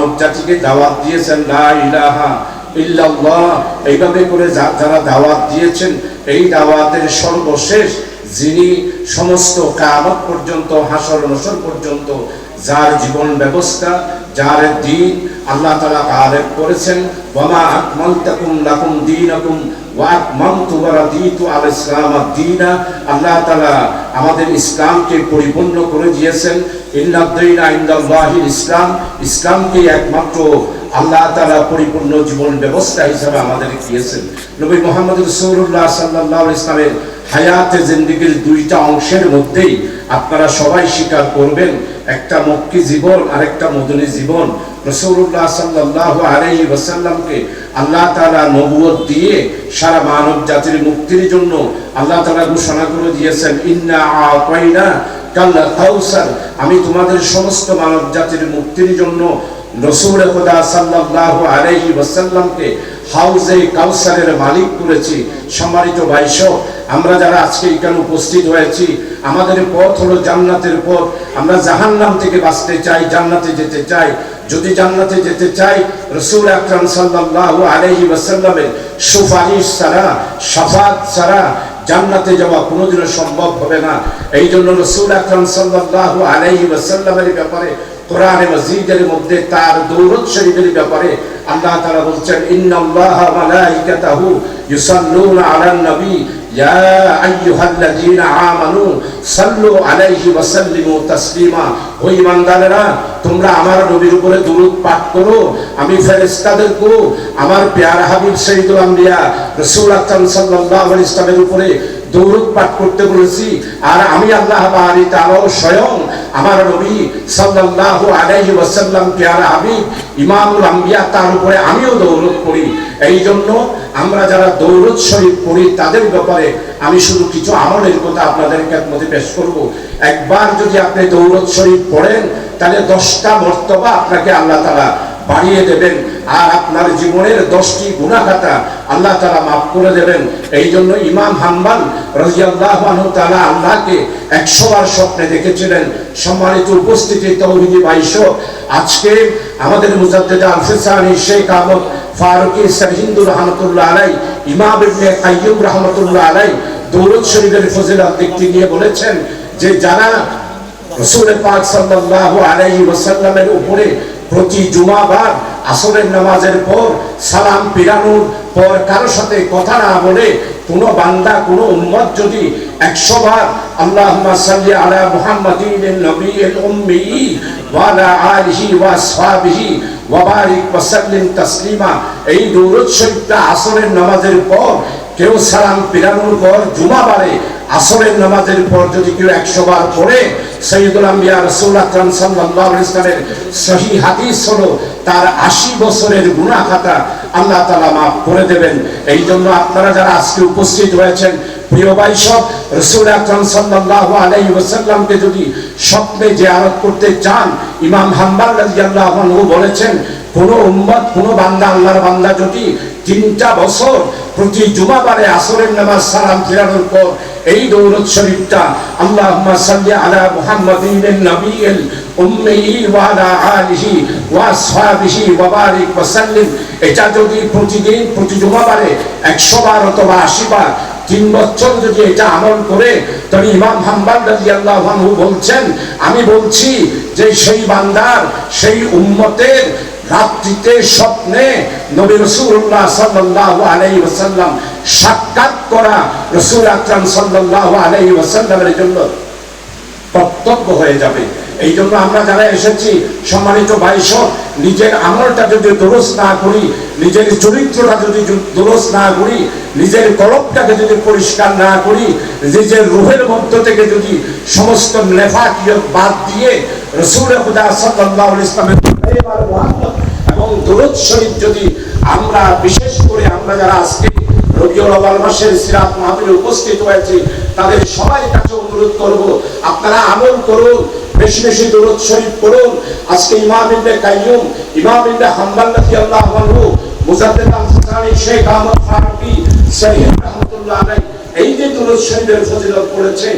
মানব জাতিকে দাওয়াত দিয়েছেন এইভাবে করে যারা দাওয়াত দিয়েছেন, এই দাওয়াতের সর্বশেষ যিনি সমস্ত কামত পর্যন্ত হাসর নসর পর্যন্ত যার জীবন ব্যবস্থা, যার দিন আল্লাহ তালা কালেব করেছেন। আকমালতাকুম লাকুম দীনা আল্লাহ তাআলা আমাদের ইসলামকে পরিপূর্ণ করে দিয়েছেন। ইসলাম। ইসলামকে একমাত্র আল্লাহ তাআলা পরিপূর্ণ জীবন ব্যবস্থা হিসাবে আমাদের দিয়েছেন। নবী মোহাম্মদ রাসূলুল্লাহ সাল্লাল্লাহু আলাইহি ইসলামের হায়াতে জিন্দিগির দুইটা অংশের মধ্যেই আপনারা সবাই স্বীকার করবেন একটা মক্কি জীবন আর একটা মদনী জীবন। রসুল্লাহ সাল্লাহ আলাইহি ওয়াসাল্লামকে আল্লাহ নবুয়ত দিয়ে সারা মানব জাতির মুক্তির জন্য আল্লাহ তাআলা ঘোষণা করে দিয়েছেন, ইন্না আমি তোমাদের সমস্ত মানব জাতির মুক্তির জন্য রসুল খোদা সাল্লাল্লাহু আলাইহি ওয়াসাল্লামকে হাউজে কাউসারের মালিক করেছি সম্মানিত ভাইস আমরা যারা আজকে এখানে উপস্থিত হয়েছি, আমাদের পথ হলো জান্নাতের পথ। আমরা জাহান্নাম থেকে বাঁচতে চাই, জান্নাতে যেতে চাই। যদি জান্নাতে যেতে চাই, রসুল আকরাম সাল্লাল্লাহু আলাইহি ওয়াসাল্লামের সুপারিশ ছাড়া, সাফাত ছাড়া জান্নাতে যাওয়া কোনোদিনও সম্ভব হবে না। এই জন্য রসুল আকরাম সাল্লাল্লাহু আলাইহি ওয়াসাল্লামের ব্যাপারে কোরআনে মজিদের মধ্যে তার দৌলত শরীফের ব্যাপারে আল্লাহ তাআলা বলছেন, ইন্নাল্লাহা মালাইকাতাহু ইউসাল্লুনা আলান নবী। ইয়া আইয়ুহাল্লাযীনা আমানু সাল্লু আলাইহি ওয়া সাল্লিমু তাসলিমা। ও ঈমানদারেরা, তোমরা আমার নবীর উপরে দরুদ পাঠ করো, আমি ফেরেশতাদেরকে আমার পেয়ার হাবিব সাইয়্যিদুল আম্বিয়া, রাসূল আকরাম সাল্লাল্লাহু আলাইহি ইসলামের উপরে দৌলত পাঠ করতে বলেছি। আর আমি আল্লাহ বাড়ি তারাও স্বয়ং আমার নবী সাল্লাল্লাহু আলাইহি ওয়াসাল্লাম পেয়ারা হাবিব ইমামুল আম্বিয়া তার উপরে আমিও দৌলত করি এই জন্য আমরা যারা দৌলত শরীফ পড়ি, তাদের ব্যাপারে আমি শুধু কিছু আমলের কথা আপনাদের মধ্যে পেশ করব। একবার যদি আপনি দৌলত শরীফ পড়েন, তাহলে দশটা মর্তবা আপনাকে আল্লাহ তাআলা বাড়িয়ে দেবেন। আর আপনার জীবনের দশটি গুণাখাতা আল্লাহ তালা মাফ করে দেবেন। এই জন্য ইমাম হাম্বাল রাজিয়াল্লাহ তালা আল্লাহকে একশো বার স্বপ্নে দেখেছিলেন। সম্মানিত উপস্থিতি তৌহিদি বাইশ। আজকে আমাদের মুজাদ্দেদ শেখ আহমদ ফারুকি সরহিন্দুর রহমতুল্লাহ আলাই ইমাম ইবনে রহমতুল্লাহ আলাই দৌলত শরীফের ফজিলত দিকটি নিয়ে বলেছেন যে যারা রসুল পাক সাল্লাল্লাহু আলাইহি ওয়াসাল্লামের উপরে প্রতি জুমাবার আসরের নামাজের পর সালাম পিরানোর পর কারও সাথে কথা না বলে কোনো বান্দা, কোনো উম্মত যদি একশো বার আল্লাহুম্মা সাল্লি আলা মুহাম্মাদিন নবিয়্যিল উম্মি ওয়া আলা আলিহি ওয়া আসহাবিহি ওয়া বারিক ওয়া তাসলিমা। এই দরুদ শরীফটা আসরের নামাজের পর কেউ সালাম পিরানোর পর জুমাবারে আসরের নামাজের পর যদি কেউ একশো বার পড়ে, সৈয়দুল আম্বিয়া ইসলামের সহি হাদিস হলো, তার আশি বছরের গুনাহ খাতা আল্লাহ তাআলা মাফ করে দেবেন। এই জন্য আপনারা যারা আজকে উপস্থিত হয়েছেন, প্রিয় রসুল আকরাম সাল্লাল্লাহু আলাইহি ওয়াসাল্লামকে যদি স্বপ্নে জিয়ারত করতে চান, ইমাম হাম্বাল রাদিয়াল্লাহু আনহু বলেছেন, কোন উম্মত, কোন বান্দা, আল্লাহর বান্দা যদি তিনটা বছর প্রতি জুমাবারে আসরের নামাজ সালাম ফিরানোর পর এই দৌলত শরীফটা আল্লাহুম্মা সাল্লি আলা মুহাম্মাদিন আলিহি ওয়া ওয়া বারিক ওয়া সাল্লিম। এটা যদি প্রতিদিন, প্রতি জুমাবারে 100 বার অথবা 80 বার, তিন বছর যদি এটা আমল করে, তবে ইমাম হাম্বাল বলছেন, আমি বলছি যে সেই বান্দার, সেই উম্মতের রাত্রিতে স্বপ্নে নবী রসুল্লাহ সাল্লাল্লাহু আলাইহি ওয়াসাল্লাম সাক্ষাৎ করা রসুল আকরাম সাল্লাল্লাহু আলাইহি ওয়াসাল্লামের জন্য কর্তব্য হয়ে যাবে। এই জন্য আমরা যারা এসেছি, সম্মানিত ভাইস নিজের আমলটা যদি দোরস না করি, নিজের চরিত্রটা যদি দোরস না করি, নিজের কলবটাকে যদি পরিষ্কার না করি, নিজের রুহের মধ্য থেকে যদি সমস্ত নেফাকিয়ত বাদ দিয়ে রসুল খুদা আলাইহি ইসলামের এবং দরুদ শরীফ যদি আমরা, বিশেষ করে আমরা যারা আজকে রবিউল মাসের সিরাত মাহফিলে উপস্থিত হয়েছি, তাদের সবাই কাছে অনুরোধ করব, আপনারা আমল করুন, বেশি বেশি দরুদ শরীফ পড়ুন। আজকে ইমাম ইবনে কাইয়ুম, ইমাম ইবনে হাম্বাল রাদিয়াল্লাহু আনহু, মুজাদ্দিদ আল-হাসানি শেখ আহমদ রাহমাতুল্লাহ আলাইহি, এই যে দরুদ শরীফের ফজিলত পড়েছে,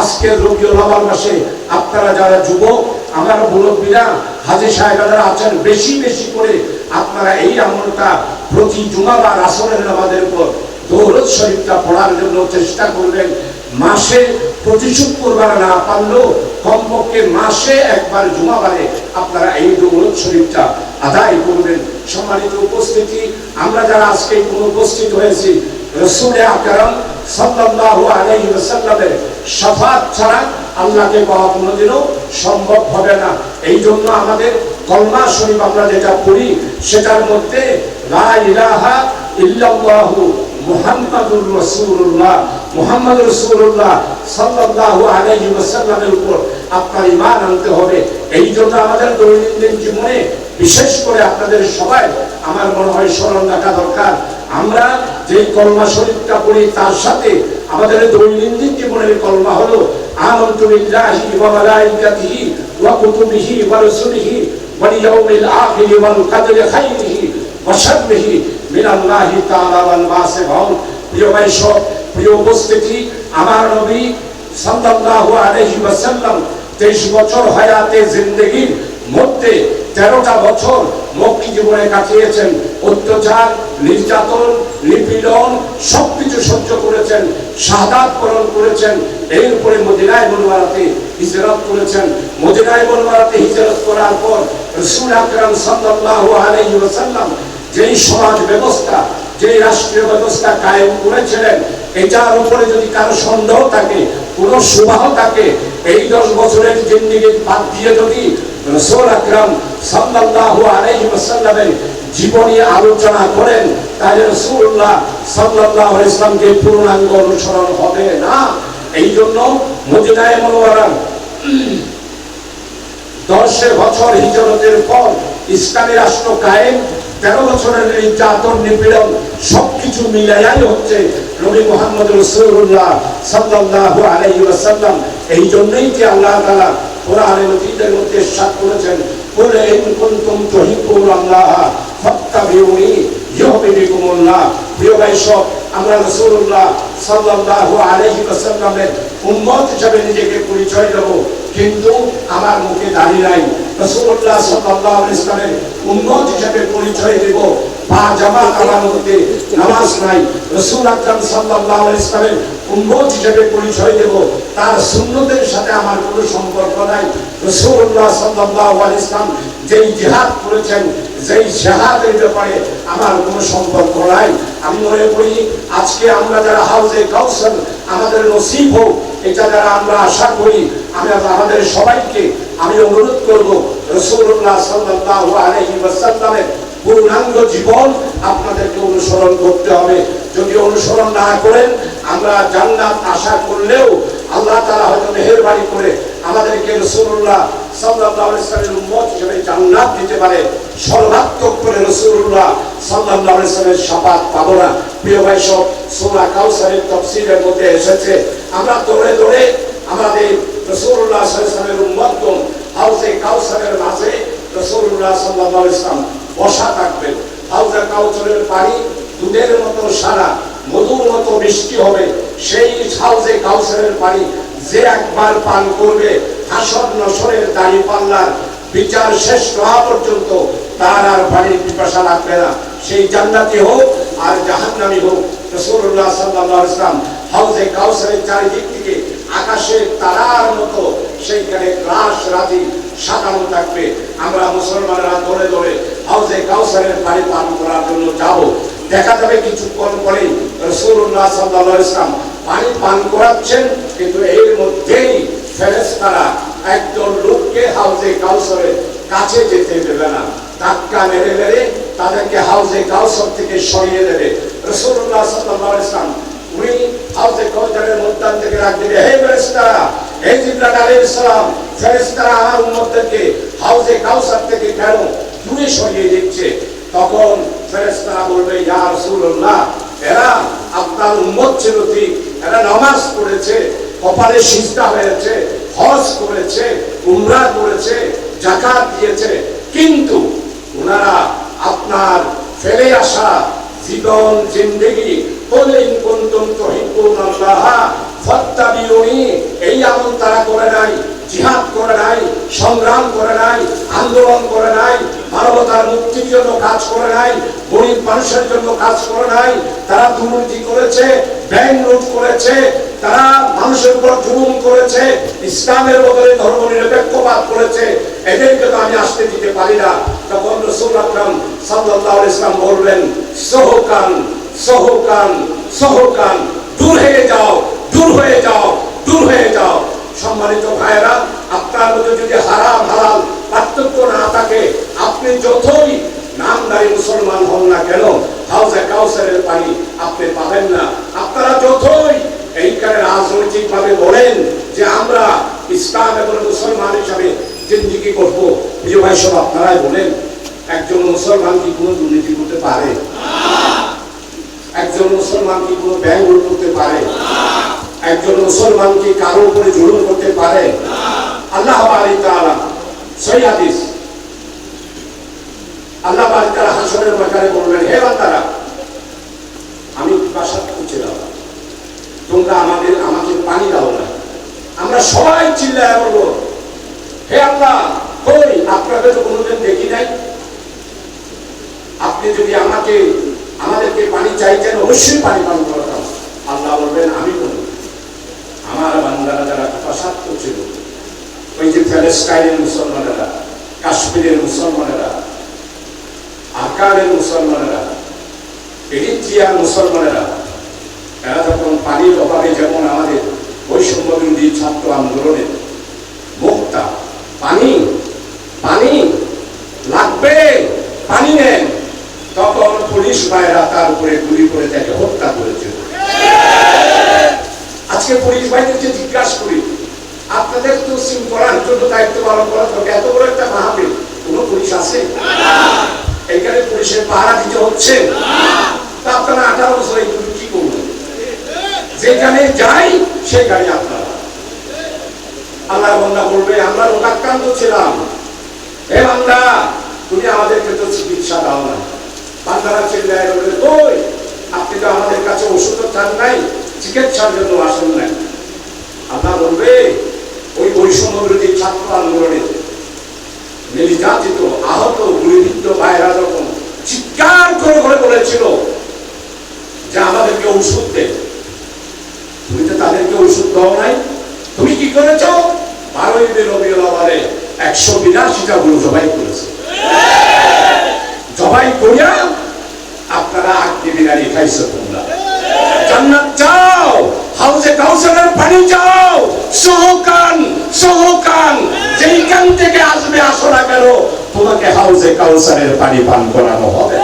আজকের রবিউল আউয়াল মাসে আপনারা যারা যুবক আমার মুরব্বীরা হাজি সাহেবরা আছেন, বেশি বেশি করে আপনারা এই আমলটা প্রতি জুমাবার আসরের নামাজের উপর দৌলত শরীফটা পড়ার জন্য চেষ্টা করবেন। মাসে প্রতি শুক্রবার না পারলেও কমপক্ষে মাসে একবার জুমাবারে আপনারা এই দৌলত শরীফটা আদায় করবেন। সম্মানিত উপস্থিতি, আমরা যারা আজকে উপস্থিত হয়েছি, রসুলে আকরম সাল্লাল্লাহু আলাইহি ওয়াসাল্লামের শাফাত ছাড়া আল্লাহকে পাওয়া কোনোদিনও সম্ভব হবে না। এই জন্য আমাদের কলমা শরীফ আমরা যেটা পড়ি, সেটার মধ্যে লা ইলাহা মুহাম্মাদুর রাসূলুল্লাহ রাসূলুল্লাহ সাল্লাল্লাহু আলাইহি ওয়াসাল্লামের উপর আপনার ঈমান আনতে হবে। এই জন্য আমাদের দৈনন্দিন জীবনে বিশেষ করে আপনাদের সবাই আমার মনে হয় স্মরণ রাখা দরকার। আমরা যে কলমা শরীফটা পড়ি তার সাথে আমাদের দৈনন্দিন জীবনের কলমা হলো মাসিহুন প্রিয় ভাই সব, প্রিয় উপস্থিতি, আমার নবী সাল্লাল্লাহু আলাইহি ওয়াসাল্লাম 23 বছর হায়াতে জিন্দেগির মধ্যে তেরোটা বছর মক্কি জীবনে কাটিয়েছেন অত্যাচার, নির্যাতন, নিপীড়ন, সবকিছু সহ্য করেছেন, শাহাদাত বরণ করেছেন, এরপরে মদিনায় বনবারাতে হিজরত করেছেন। মদিনায় বনবারাতে হিজরত করার পর রসুল আকরাম সাল্লাল্লাহু আলাইহি ওয়াসাল্লাম যেই সমাজ ব্যবস্থা যে রাষ্ট্রীয় ব্যবস্থা কায়েম করেছিলেন, এটার উপরে যদি কারও সন্দেহ থাকে, কোন সুবাহ থাকে, এই দশ বছরের জিন্দিগি বাদ দিয়ে যদি রসুল আকরাম সাল্লাল্লাহু আলাইহি ওয়াসাল্লামের জীবনী আলোচনা করেন, তাহলে রসুল্লাহ সাল্লাল্লাহু আলাইহি ইসলামকে পূর্ণাঙ্গ অনুসরণ হবে না। এই জন্য মদিনায় মনোয়ারা দশে বছর হিজরতের পর ইসলামী রাষ্ট্র কায়েম, তেরো বছরের নির্যাতন, নিপীড়ন সবকিছু মিলাইয়াই হচ্ছে নবী মোহাম্মদ রসুল্লাহ সাল্লাল্লাহু আলাইহি ওয়াসাল্লাম। এই জন্যই যে আল্লাহ তাআলা কোরআনে মজিদের মধ্যে সাত করেছেন কুনতুম তুহিব্বুনাল্লাহ ফাত্তাবিউনি ইউহিব্বুকুমুল্লাহ প্রিয় ভাই সব আমরা রাসূলুল্লাহ সাল্লাল্লাহু আলাইহি ওয়াসাল্লামের উম্মত হিসেবে নিজেকে পরিচয় দেব। কিন্তু আমার মুখে দাঁড়িয়ে নাই। রাসূলুল্লাহ সাল্লাল্লাহু আলাইহি ওয়াসাল্লামের উম্মত হিসেবে পরিচয় দেব। পা জামাত আমার মধ্যে নামাজ নাই। রাসূল আকরাম সাল্লাল্লাহু আলাইহি ওয়াসাল্লামের উম্মত হিসেবে পরিচয় দেব। তার সুন্নতের সাথে আমার কোনো সম্পর্ক নাই। রাসূলুল্লাহ সাল্লাল্লাহু আলাইহি ওয়াসাল্লাম যেই জিহাদ করেছেন, যেই শাহাদের ব্যাপারে আমার কোনো সম্পর্ক নাই। আমি মনে করি, আজকে আমরা যারা হাউজে কাউসার, আমাদের নসিব হোক, এটা যারা আমরা আশা করি আমি আমাদের সবাইকে আমি অনুরোধ করব পূর্ণাঙ্গ জীবন আপনাদেরকে অনুসরণ করতে হবে। যদি অনুসরণ না করেন, আমরা জান্নাত আশা করলেও আল্লাহ তাআলা হয়তো মেহেরবানি করে আমাদেরকে রসুল্লাহ ওয়াসাল্লামের হিসেবে জান্নাত দিতে পারে। সর্বাত্মক করে রসুল্লাহ সাল্লাল্লাহু আলাইহি ওয়াসাল্লামের শাফাত পাবো না। প্রিয় ভাই সব, সূরা কাউসারের তাফসীরের মধ্যে এসেছে। আমরা দৌড়ে দৌড়ে আমাদের কাউসারের মাঝে রসুল্লাহ ওয়াসাল্লাম বসা থাকবেন। হাউজে কাউসারের পানি দুধের মতো সারা মধুর মতো হবে। সেই হাউজে কাউসারের পানি যে একবার পান করবে, হাসর নসরের দাড়ি পাল্লার বিচার শেষ হওয়া পর্যন্ত তার আর পানির পিপাসা লাগবে না। সেই জান্নাতি হোক আর জাহান্নামি হোক রসুল্লাহ সাল্লাহ ইসলাম হাউজে কাউসারের চারিদিক আকাশের তারার মতো, সেইখানে ক্লাস রাজি সাজানো থাকবে। আমরা মুসলমানরা ধরে ধরে হাউজে কাউসারের পানি পান করার জন্য যাব। দেখা যাবে কিছুক্ষণ পরেই রসুল্লাহ সাল্লাহ ইসলাম পানি পান করাচ্ছেন, কিন্তু এর মধ্যেই ফেরেস্তারা একজন লোককে হাউজে কাউসারের কাছে যেতে দেবে না। ধাক্কা মেরে মেরে তাদেরকে হাউজে কাউসার থেকে সরিয়ে দেবে। রসুল্লাহ সাল্লাহ ইসলাম উনি হাউজে কাউসারের মধ্যান থেকে রাখ দেবে। হে ফেরেস্তারা হে জিব্রাইল আলাইহিস সালাম ফেরেস্তারা আমার উম্মতদেরকে হাউজে কাউসার থেকে কেন দূরে সরিয়ে দিচ্ছে? তখন ফেরেস্তারা বলবে, ইয়া রাসূলুল্লাহ, এরা আপনার উম্মত ছিল ঠিক। এরা নামাজ পড়েছে, কপালে সিজদা হয়েছে, হজ করেছে, উমরা করেছে জাকাত দিয়েছে। কিন্তু ওনারা আপনার ফেলে আসা জীবন জিন্দেগি বলেন কুনতুম তুহিব্বুনাল্লাহ ফাত্তাবিউনি, এই আমল তারা করে নাই, জিহাদ করে নাই, সংগ্রাম করে নাই, আন্দোলন করে নাই, মানবতার মুক্তির জন্য কাজ করে নাই, গরিব মানুষের জন্য কাজ করে নাই, তারা দুর্নীতি করেছে, ব্যাংক লুট করেছে, তারা মানুষের উপর জুলুম করেছে, ইসলামের বদলে ধর্ম নিরপেক্ষবাদ করেছে। এদেরকে তো আমি আসতে দিতে পারি না। তখন রসুল আকরাম আলাইহি ইসলাম বলবেন সহকান সহকান সহকান। দূর হয়ে যাও, দূর হয়ে যাও, দূর হয়ে যাও। সম্মানিত ভাইয়েরা, আপনার মধ্যে যদি হারাম, হালাল পার্থক্য না থাকে, আপনি যতই নামদারি মুসলমান হন না কেন হাউসে কাউসারের পানি আপনি পাবেন না। আপনারা যতই এইখানে রাজনৈতিক ভাবে বলেন যে আমরা ইসলাম এবং মুসলমান হিসাবে জিন্দিগি করব, প্রিয় ভাই সব আপনারাই বলেন। একজন মুসলমান কি কোনো দুর্নীতি করতে পারে? একজন মুসলমান কি কোনো লুট করতে পারে? একজন মুসলমান কি কারও উপরে জুলুম করতে পারে? আল্লাহ আলী সহি হাদিস। আল্লাহ ময়দানে বলবেন হে আমি বাসা খুঁজছিলাম তোমরা আমাদের, আমাকে পানি দাও না। আমরা সবাই চিল্লায় বলব, হে আল্লাহ, কই? আপনাকে তো কোনোদিন দেখি নাই? আপনি যদি আমাকে, আমাদেরকে পানি চাইছেন, অবশ্যই পানি পান করতাম আল্লাহ বলবেন, আমি বলব। আমার বান্দারা যারা প্রসাদ ছিল ওই যে প্যালেস্টাইনের মুসলমানেরা, কাশ্মীরের মুসলমানেরা, আকারের মুসলমানেরা এরিত্রিয়ার মুসলমানেরা, এরা যখন পানির অভাবে যেমন আমাদের বৈষম্য বিরোধী ছাত্র আন্দোলনে মুক্তা, পানি পানি লাগবে, পানি পুলিশ ভাইরা তার উপরে গুলি করে তাকে হত্যা করেছিল আজকে পুলিশ ভাইদেরকে জিজ্ঞাসা করি, আপনাদের তো শৃঙ্খলার জন্য দায়িত্ব পালন করা দরকার এত বড় একটা মাহাবীর, কোন পুলিশ আছে? এখানে পুলিশের পাহারা দিতে হচ্ছে। তা আপনারা আঠারো বছর এই কি করবেন? যেখানে যাই, সেখানে আপনারা। আল্লাহ বন্দা বলবে, আমরা রোগাক্রান্ত ছিলাম। হে বান্দা, তুমি আমাদেরকে তো চিকিৎসা দাও না। বান্দারা বলবে কই আপনি তো আমাদের কাছে ওষুধ চান নাই, চিকিৎসার জন্য আসেন নাই। বলবে, ওই বৈষম্য ছাত্র আন্দোলনে নির্যাতিত, আহত, গুলিবিদ্ধ ভাইরা যখন চিৎকার করে করে বলেছিল যে আমাদেরকে ওষুধ দে, তুমি তো তাদেরকে ওষুধ দাও নাই। তুমি কি করেছ? বারোই রবিউল আওয়ালে একশো বিরাশিটা গরু জবাই করেছে জবাই করিয়া আপনারা আটটি বিরিয়ানি খাইছো তোমরা। জান্নাত চাও হাউসে কাউসারের পানি চাও। সহকান সহকান থেকে আসবে, আসো না কেন, তোমাকে হাউসে কাউসারের পানি পান করানো হবে।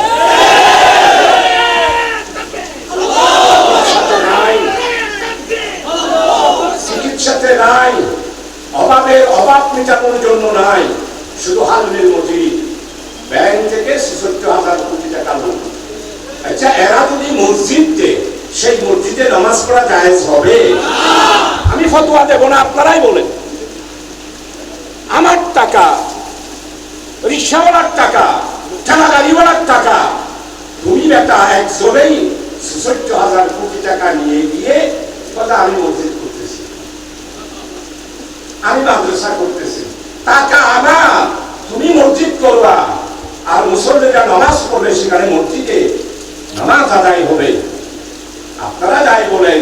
চিকিৎসাতে নাই, অভাবের অভাব মেটানোর জন্য নাই, শুধু হালমের মজুরি। ব্যাংক থেকে ছেষট্টি হাজার কোটি টাকা লোন আচ্ছা এরা যদি মসজিদ, সেই মসজিদে নামাজ পড়া জায়েজ হবে? আমি ফতোয়া দেব না, আপনারাই বলেন। আমার টাকা, রিক্সাওয়ালার টাকা ঠেলা গাড়িওয়ালার টাকা, তুমি বেটা একজনেই ছেষট্টি হাজার কোটি টাকা নিয়ে গিয়ে কথা আমি মসজিদ করতেছি। আমি মাদ্রাসা করতেছি। টাকা আমার, তুমি মসজিদ করবা। আর মুসল্লিরা নামাজ পড়বে সেখানে মসজিদে। নামাজ আদায় হবে। আপনারা যাই বলেন,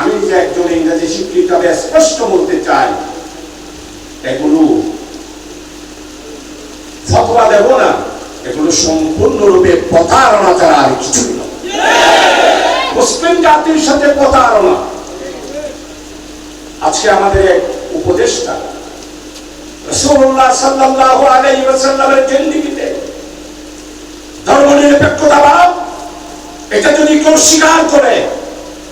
আমি যে একজন ইংরেজি শিক্ষিত স্পষ্ট বলতে চাই, এগুলো ফতোয়া দেব না, এগুলো সম্পূর্ণরূপে প্রতারণা ছাড়া আর কিছুই না মুসলিম জাতির সাথে প্রতারণা। আজকে আমাদের এক উপদেষ্টা, রাসূলুল্লাহ সাল্লাল্লাহু আলাইহি ওয়াসাল্লামের জিন্দেগিতে ধর্মনিরপেক্ষতাবাদ এটা যদি কেউ স্বীকার করে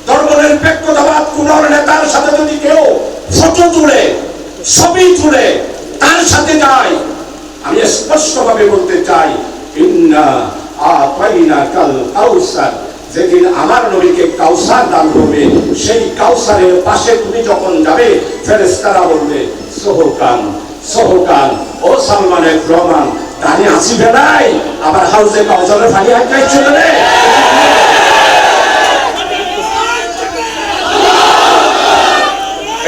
ধর্মনিরপেক্ষতাবাদ কোন নেতার সাথে যদি কেউ ফটো তুলে, ছবি তুলে, তার সাথে যায়, আমি স্পষ্টভাবে বলতে চাই, ইন্না কাল কাউসার। যেদিন আমার নবীকে কাউসার দান সেই কাউসারের পাশে তুমি যখন যাবে, ফেরেশতারা বলবে, সোহকান সোহকান, ও সালমানের রহমান দানি আসিবে নাই আবার হাউসে কাউসারের ফানি আটকাই চলে রে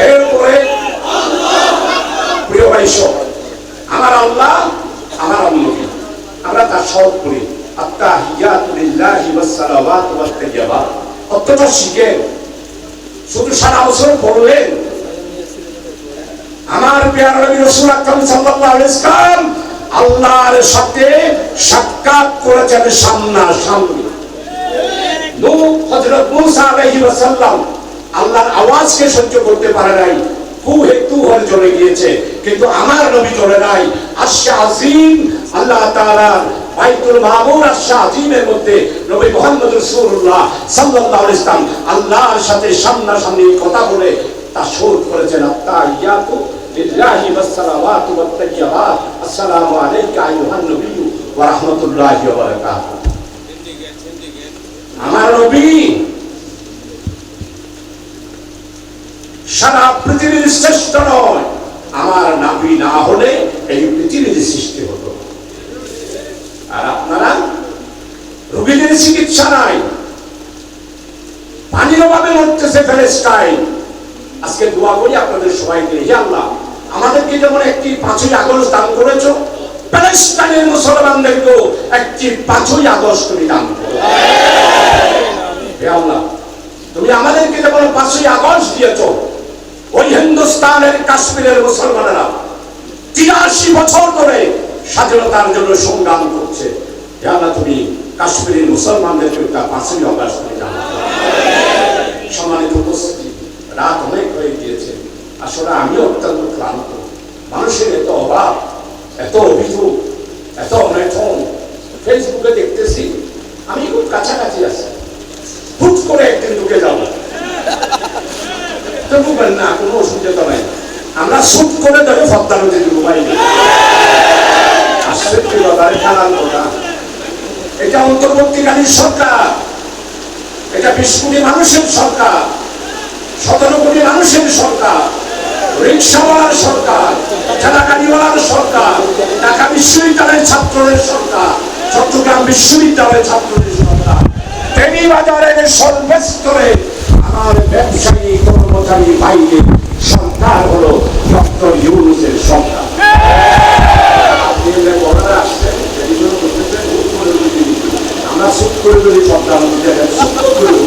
এরপরে প্রিয় ভাই সব শিখেন শুধু সারা বছর পড়লেন আমার পেয়ার নবী রাসূল আকরাম সাল্লাল্লাহু আলাইহি ওয়াসাল্লাম আল্লাহর সাথে সাক্ষাৎ করেছেন সামনা সামনি নূহ হযরত মূসা আলাইহি ওয়াসাল্লাম আল্লাহর আওয়াজকে সহ্য করতে পারে নাই, হু হেতু হয়ে চলে গিয়েছে, কিন্তু আমার নবী চলে নাই। আশা আজিম আল্লাহ তাআলা বাইতুল মামুর আশা আজিমের মধ্যে নবী মুহাম্মদ আলাইহি ওয়াসাল্লাম আল্লাহর সাথে সামনাসামনি কথা বলে তা শোধ করেছেন আত্তাহিয়াতু লিল্লাহি ওয়াসসালাওয়াতু ওয়াত-তাইয়্যিবাত আসসালামু আলাইকা আইয়ুহান ওয়া রাহমাতুল্লাহি ওয়া আমার নবী সারা পৃথিবীর শ্রেষ্ঠ নয়। আমার নাবি না হলে এই পৃথিবীর সৃষ্টি হতো। আর আপনারা রোগীদের চিকিৎসা নাই। পানির অভাবে মরতেছে ফেলেস্টাইন আজকে দোয়া করি আপনাদের সবাইকে, হে আল্লাহ, আমাদেরকে যেমন একটি পাঁচই আগস্ট দান করেছ প্যালেস্টাইনের মুসলমানদেরকেও একটি পাঁচই আগস্ট তুমি দান হে আল্লাহ, তুমি আমাদেরকে যেমন পাঁচই আগস্ট দিয়েছ, ওই হিন্দুস্তানের কাশ্মীরের মুসলমানেরা তিরাশি বছর ধরে স্বাধীনতার জন্য সংগ্রাম করছে। আল্লাহ তুমি কাশ্মীরের মুসলমানদেরকে একটা পাঁচই দান করো সম্মানিত উপস্থিতি, রাত অনেক হয়ে গিয়েছে। আসলে আমি অত্যন্ত ক্লান্ত। মানুষের এত অভাব, এত অভিযোগ, এত অনৈথন ফেসবুকে দেখতেছি, আমি খুব কাছাকাছি আছি। হুট করে একদিন ঢুকে যাব। ঢুকবেন না, কোনো অসুবিধা নাই। আমরা শুট করে ধরে ফদ্দা নদী ডুবাই খেলার কথা এটা অন্তর্বর্তীকালীন সরকার। এটা বিশ কোটি মানুষের সরকার। সতেরো কোটি মানুষের সরকার। রিক্সাওয়ালার সরকার। ঠেলাগাড়িওয়ালার সরকার। ঢাকা বিশ্ববিদ্যালয়ের ছাত্রদের সরকার। চট্টগ্রাম বিশ্ববিদ্যালয়ের ছাত্রদের সরকার। বাজারের সর্বস্তরে আমার ব্যবসায়ী, কর্মচারী বাইরে সরকার হলো ডক্টর ইউনুসের সরকার আপনি যে বড়রা আসছেন, এই জন্য বলতেছেন, হুট করে যদি আমরা চুপ করে যদি সরকার চুপ করে বলি।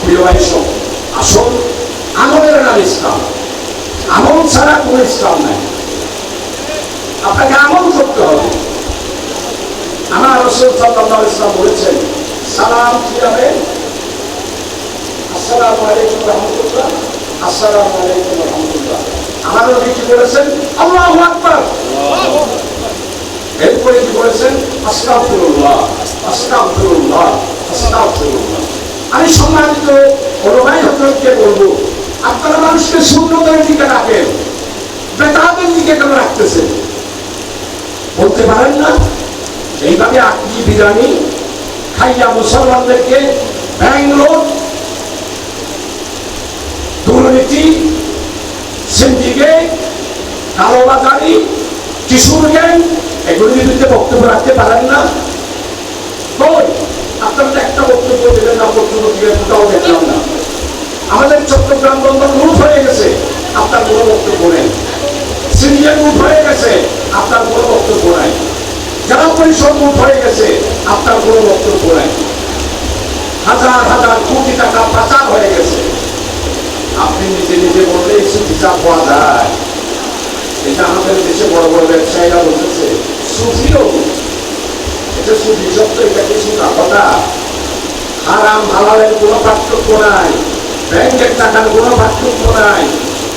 প্রিয় ভাই সব আসল আমলের নাম ইসলাম। আমল ছাড়া কোন ইসলাম নাই। আপনাকে আমল করতে হবে। আমার রসুল আলাইহি ইসলাম বলেছেন, সালাম কি হবে? আসসালামু আলাইকুম রহমতুল্লাহ, আসসালামু আলাইকুম রহমতুল্লাহ। আমার নবী কি বলেছেন? আল্লাহু আকবার। এরপরে কি বলেছেন আমি সম্মানিত ভাই হজরতকে বলব আপনারা মানুষকে শূন্যতার দিকে রাখেন বেতাদের দিকে কেন রাখতেছেন বলতে পারেন না। এইভাবে আপনি বিরিয়ানি খাইয়া মুসলমানদেরকে ব্যাংলোর দুর্নীতি সিন্ডিকেট কালোবাজারি কিশোর গ্যাং এগুলির বিরুদ্ধে বক্তব্য রাখতে পারেন না। আপনারা তো একটা বক্তব্য দিলেন না, বক্তব্য দিয়ে কোথাও দেখলাম না। আমাদের চট্টগ্রাম বন্দর লুট হয়ে গেছে, আপনার কোনো বক্তব্য নেই। সিরিয়া লুট হয়ে গেছে, আপনার কোনো বক্তব্য নাই। যারা পরিষদ লুট হয়ে গেছে, আপনার কোনো বক্তব্য নাই। হাজার হাজার কোটি টাকা পাচার হয়ে গেছে। আপনি নিজে নিজে বললে হিসাব পাওয়া যায়। এটা আমাদের দেশে বড় বড় ব্যবসায়ীরা বলতেছে। সুফিও এটা সুফি শব্দ এটা কিছু না, কথা। হারাম, হালালের কোনো পার্থক্য নাই। ব্যাংকের টাকার কোনো পার্থক্য নাই।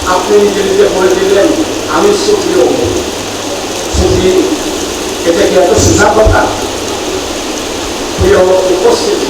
আপনি নিজে নিজে বলে দিলেন, আমি সুফিও সুফি এটা কি এত সোজা কথা? উপস্থিতি।